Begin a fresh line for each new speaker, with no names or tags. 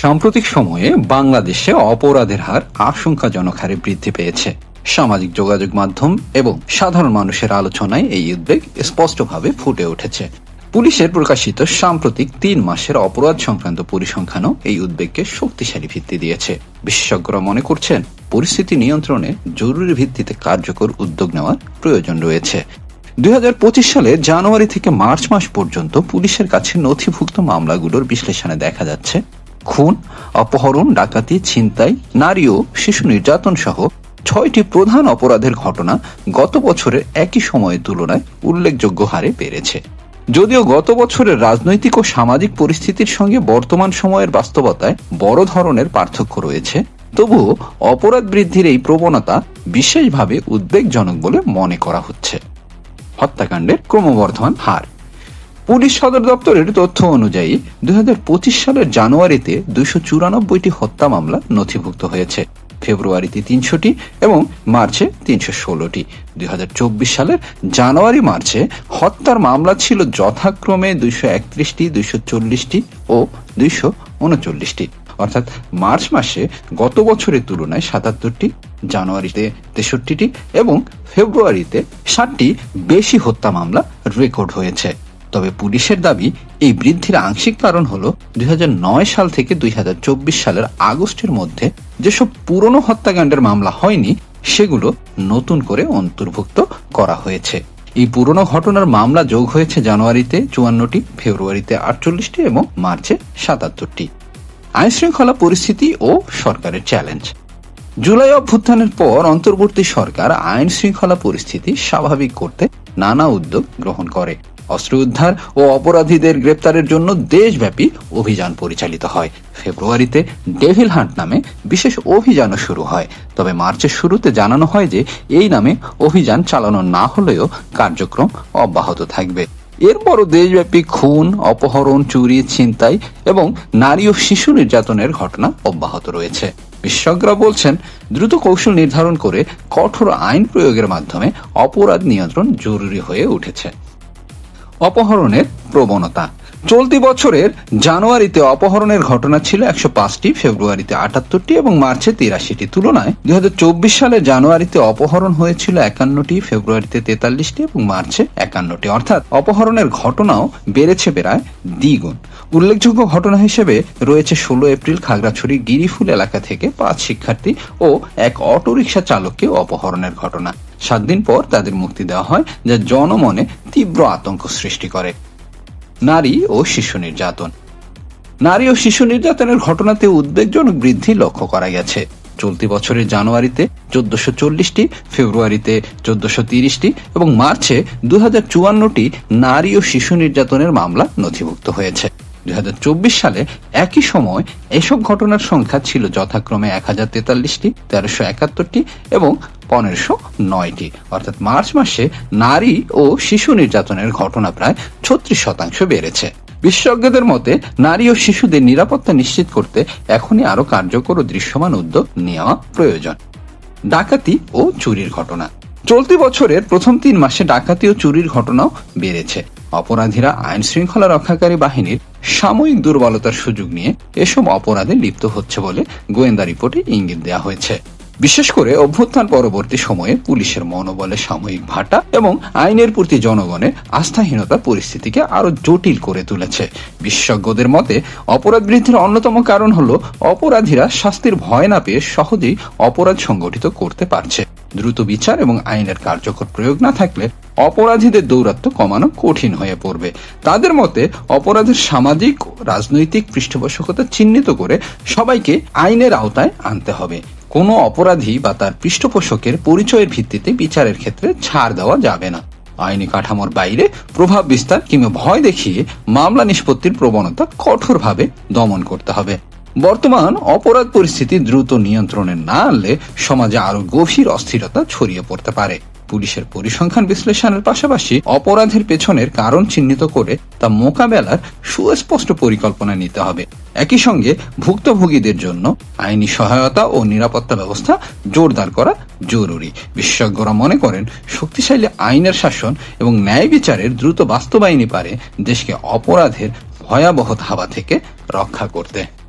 সাম্প্রতিক সময়ে বাংলাদেশে অপরাধের হার আশঙ্কাজনক হারে বৃদ্ধি পেয়েছে। সামাজিক যোগাযোগ মাধ্যম এবং সাধারণ মানুষের আলোচনায় এই উদ্বেগ স্পষ্টভাবে ফুটে উঠেছে। পুলিশের প্রকাশিত সাম্প্রতিক তিন মাসের অপরাধ সংক্রান্ত পরিসংখ্যানও এই উদ্বেগকে শক্তিশালী ভিত্তি দিয়েছে। বিশেষজ্ঞরা মনে করছেন, পরিস্থিতি নিয়ন্ত্রণে জরুরি ভিত্তিতে কার্যকর উদ্যোগ নেওয়ার প্রয়োজন রয়েছে। দুই হাজার পঁচিশ সালে জানুয়ারি থেকে মার্চ মাস পর্যন্ত পুলিশের কাছে নথিভুক্ত মামলাগুলোর বিশ্লেষণে দেখা যাচ্ছে খুন, অপহরণ, ডাকাতি, ছিনতাই, নারী ও শিশু নির্যাতন সহ ছয়টি প্রধান অপরাধের ঘটনা গত বছরের একই সময়ের তুলনায় উল্লেখযোগ্য হারে বেড়েছে। যদিও গত বছরের রাজনৈতিক ও সামাজিক পরিস্থিতির সঙ্গে বর্তমান সময়ের বাস্তবতায় বড় ধরনের পার্থক্য রয়েছে, তবুও অপরাধ বৃদ্ধির এই প্রবণতা বিশেষভাবে উদ্বেগজনক বলে মনে করা হচ্ছে। হত্যাকাণ্ডের ক্রমবর্ধমান হার। পুলিশ সদর দপ্তরের তথ্য অনুযায়ী দুই হাজার পঁচিশ সালের জানুয়ারিতে দুইশো চুরানব্বইটি হত্যা মামলা নথিভুক্ত হয়েছে। ফেব্রুয়ারিতে তিনশোটি এবং মার্চে তিনশো ষোলোটি। দুই সালের জানুয়ারি মার্চে হত্যার মামলা ছিল যথাক্রমে দুইশো একত্রিশটি, দুইশো চল্লিশটি ও দুইশো উনচল্লিশটি। অর্থাৎ মার্চ মাসে গত বছরের তুলনায় সাতাত্তরটি, জানুয়ারিতে তেষট্টিটি এবং ফেব্রুয়ারিতে ষাটটি বেশি হত্যা মামলা রেকর্ড হয়েছে। তবে পুলিশের দাবি, এই বৃদ্ধির আংশিক কারণ হল দুই সাল থেকে দুই সালের আগস্টের মধ্যে যেসব পুরনো হত্যাকাণ্ডের মামলা হয়নি, সেগুলো নতুন করে অন্তর্ভুক্ত করা হয়েছে। এই পুরনো ঘটনার মামলা যোগ হয়েছে জানুয়ারিতে চুয়ান্নটি, ফেব্রুয়ারিতে আটচল্লিশটি এবং মার্চে সাতাত্তরটি। আইন শৃঙ্খলা পরিস্থিতি ও সরকারের চ্যালেঞ্জ। জুলাই অভ্যুত্থানের পর অন্তর্বর্তী সরকার আইন শৃঙ্খলা পরিস্থিতি স্বাভাবিক করতে নানা উদ্যোগ গ্রহণ করে। অস্ত্র উদ্ধার ও অপরাধীদের গ্রেপ্তারের জন্য দেশব্যাপী অভিযান পরিচালিত হয়। ফেব্রুয়ারিতে ডেভিল হান্ট নামে বিশেষ অভিযানও শুরু হয়। তবে মার্চের শুরুতে জানানো হয় যে, এই নামে অভিযান চালানো না হলেও কার্যক্রম অব্যাহত থাকবে। এরপরও দেশব্যাপী খুন, অপহরণ, চুরি, ছিনতাই এবং নারী ও শিশু নির্যাতনের ঘটনা অব্যাহত রয়েছে। বিশেষজ্ঞরা বলছেন, দ্রুত কৌশল নির্ধারণ করে কঠোর আইন প্রয়োগের মাধ্যমে অপরাধ নিয়ন্ত্রণ জরুরি হয়ে উঠেছে। অপহরণের প্রবণতা চলতি বছরের জানুয়ারিতে অপহরণের ঘটনা ছিল একশো পাঁচটি, ফেব্রুয়ারিতে আটাত্তরটি এবং মার্চে তিরাশিটি। তুলনায় দুই সালে জানুয়ারিতে অপহরণ হয়েছিল একান্নটি, ফেব্রুয়ারিতে তেতাল্লিশটি এবং মার্চে একান্নটি। অর্থাৎ অপহরণের ঘটনাও বেড়েছে প্রায় দ্বিগুণ। উল্লেখযোগ্য ঘটনা হিসেবে রয়েছে ষোলো এপ্রিল খাগড়াছড়ি গিরিফুল এলাকা থেকে পাঁচ শিক্ষার্থী ও এক অটোরিকশা চালককে অপহরণের ঘটনা। সাত দিন পর তাদের মুক্তি দেওয়া হয়, যা জনমনে তীব্র আতঙ্ক সৃষ্টি করে। নারী ও শিশু নির্যাতন। নারী ও শিশু নির্যাতনের ঘটনাতে উদ্বেগজনক বৃদ্ধি লক্ষ্য করা গেছে। চলতি বছরের জানুয়ারিতে চোদ্দশো চল্লিশটি, ফেব্রুয়ারিতে চোদ্দশো তিরিশটি এবং মার্চে দু নারী ও শিশু নির্যাতনের মামলা নথিভুক্ত হয়েছে। দুই সালে একই সময় এসব ঘটনার সংখ্যা ছিল যথাক্রমে এক হাজার তেতাল্লিশটি, তেরোশো একাত্তরটি এবং পনেরোশো নয়টি। অর্থাৎ মার্চ মাসে নারী ও শিশু নির্যাতনের ঘটনা প্রায় ছত্রিশ শতাংশ বেড়েছে। বিশেষজ্ঞদের মতে, নারী ও শিশুদের নিরাপত্তা নিশ্চিত করতে এখনই আরও কার্যকর ও দৃশ্যমান উদ্যোগ নেওয়া প্রয়োজন। ডাকাতি ও চুরির ঘটনা। চলতি বছরের প্রথম তিন মাসে ডাকাতি ও চুরির ঘটনাও বেড়েছে। অপরাধীরা আইন শৃঙ্খলা রক্ষাকারী বাহিনীর সাময়িক দুর্বলতার সুযোগ নিয়ে এসব অপরাধে লিপ্ত হচ্ছে বলে গোয়েন্দা রিপোর্টে ইঙ্গিত দেওয়া হয়েছে। বিশেষ করে অভ্যুত্থান পরবর্তী সময়ে পুলিশের মনোবলে সাময়িক ভাটা এবং আইনের প্রতি জনগণের আস্থাহীনতা পরিস্থিতিকে আরও জটিল করে তুলেছে। বিশেষজ্ঞদের মতে, অপরাধ বৃদ্ধির অন্যতম কারণ হল অপরাধীরা শাস্তির ভয় না পেয়ে সহজেই অপরাধ সংগঠিত করতে পারছে। দ্রুত বিচার এবং আইনের কার্যকর প্রয়োগ না থাকলে অপরাধীদের দৌরাত্ম কমানো কঠিন হয়ে পড়বে। তাদের মতে, অপরাধের সামাজিক রাজনৈতিক পৃষ্ঠপোষকতা চিহ্নিত করে সবাইকে আইনের আওতায় আনতে হবে। কোনো অপরাধী বা তার পৃষ্ঠপোষকের পরিচয়ের ভিত্তিতে বিচারের ক্ষেত্রে ছাড় দেওয়া যাবে না। আইনি কাঠামোর বাইরে প্রভাব বিস্তার কিংবা ভয় দেখিয়ে মামলা নিষ্পত্তির প্রবণতা কঠোরভাবে দমন করতে হবে। বর্তমান অপরাধ পরিস্থিতি দ্রুত নিয়ন্ত্রণে না আনলে সমাজে আরও গভীর অস্থিরতা ছড়িয়ে পড়তে পারে। পুলিশের পরিসংখ্যান বিশ্লেষণের পাশাপাশি অপরাধের পেছনের কারণ চিহ্নিত করে তা মোকাবেলার সুস্পষ্ট পরিকল্পনা নিতে হবে। একই সঙ্গে ভুক্তভোগীদের জন্য আইনি সহায়তা ও নিরাপত্তা ব্যবস্থা জোরদার করা জরুরি। বিশেষজ্ঞরা মনে করেন, শক্তিশালী আইনের শাসন এবং ন্যায় বিচারের দ্রুত বাস্তবায়নই পারে দেশকে অপরাধের ভয়াবহ হাওয়া থেকে রক্ষা করতে।